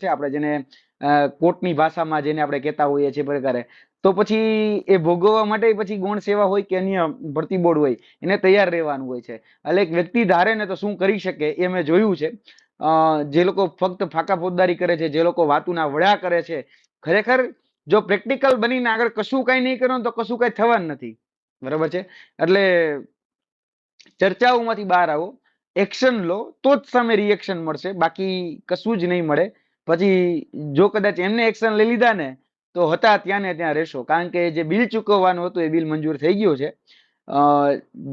છે આપણે જેને કોર્ટની ભાષામાં જેને આપણે કહેતા હોઈએ છીએ પ્રકારે તો પછી એ ભોગવવા માટે પછી ગૌણ સેવા હોય કે અન્ય ભરતી બોર્ડ હોય, એને તૈયાર રહેવાનું હોય છે. એટલે એક વ્યક્તિ ધારે ને તો શું કરી શકે એ મેં જોયું છે. જે લોકો ફક્ત ફાકા ફોજદારી કરે છે, જે લોકો વાતુના વડા કરે છે, ખરેખર જો પ્રેક્ટિકલ બનીને આગળ કશું કઈ નહીં કરો તો કશું કઈ થવાનું નથી. બરાબર છે? એટલે ચર્ચાઓમાંથી બહાર આવો, એક્શન લો, તો જ સામે રિએક્શન મળશે, બાકી કશું જ નહીં મળે. પછી જો કદાચ એમને એક્શન લઈ લીધા ને, તો હતા ત્યાં ને ત્યાં રહેશો. કારણ કે જે બિલ ચૂકવવાનું હતું એ બિલ મંજૂર થઈ ગયું છે.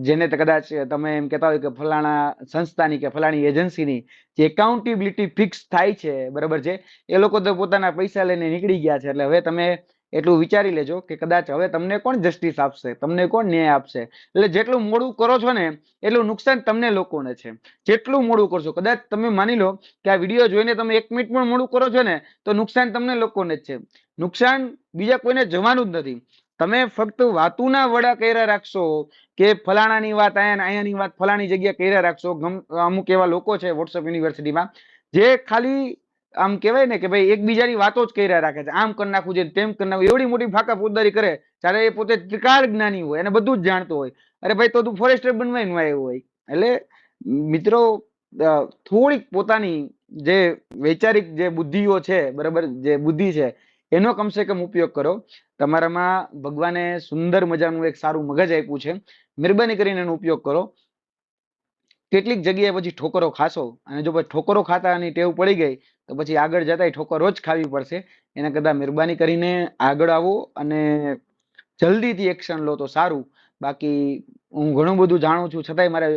જેને કદાચ તમે એમ કહેતા હોય કે ફલાણા સંસ્થાની કે ફલાણી એજન્સીની જે એકાઉન્ટેબિલિટી ફિક્સ થાય છે, બરાબર છે, એ લોકો તો પોતાના પૈસા લઈને નીકળી ગયા છે. એટલે હવે તમે એટલું વિચારી લેજો કે કદાચ હવે તમને કોણ જસ્ટિસ આપશે? તમને કોણ ન્યાય આપશે? એટલે જેટલું મોડું કરો છો ને, એટલું નુકસાન તમને લોકોને છે. જેટલું મોડું કરશો, કદાચ તમે માની લો કે આ વીડિયો જોઈને તમે એક મિનિટ પણ મોડું કરો છો ને, તો નુકસાન તમને લોકોને જ છે. નુકસાન બીજા કોઈને જવાનું જ નથી. તમે ફક્ત વાતુના વડા કર્યા રાખશો કે ફલાણાની વાત અહીંયા અહીંયાની વાત ફલાણી જગ્યા કર્યા રાખશો. અમુક એવા લોકો છે વોટ્સઅપ યુનિવર્સિટીમાં જે ખાલી આમ કહેવાય ને કે ભાઈ એકબીજાની વાતો જ કર્યા રાખે છે. આમ કરી નાખવું છે તેમ કરી નાખવું એવડી મોટી ફાકા ફોજદારી કરે ત્યારે એ પોતે ત્રિકાળ જ્ઞાની હોય અને બધું જ જાણતો હોય. અરે ભાઈ, તો તું ફોરેસ્ટર બનવાય આવ્યો હોય. એટલે મિત્રો થોડીક પોતાની જે વૈચારિક જે બુદ્ધિઓ છે, બરાબર, જે બુદ્ધિ છે, એનો કમસે કમ ઉપયોગ કરો. તમારામાં ભગવાને સુંદર મજાનું એક સારું મગજ આપ્યું છે. મહેરબાની કરીને એનો ઉપયોગ કરો. કેટલીક જગ્યાએ પછી ઠોકરો ખાશો. અને જો પછી ઠોકરો અને ટેવ પડી ગઈ, તો પછી આગળ જતા ઠોકરો જ ખાવી પડશે. એના કરતાં મહેરબાની કરીને આગળ આવો અને જલ્દીથી એક્શન લો તો સારું. બાકી હું ઘણું બધું જાણું છું. છતાંય મારે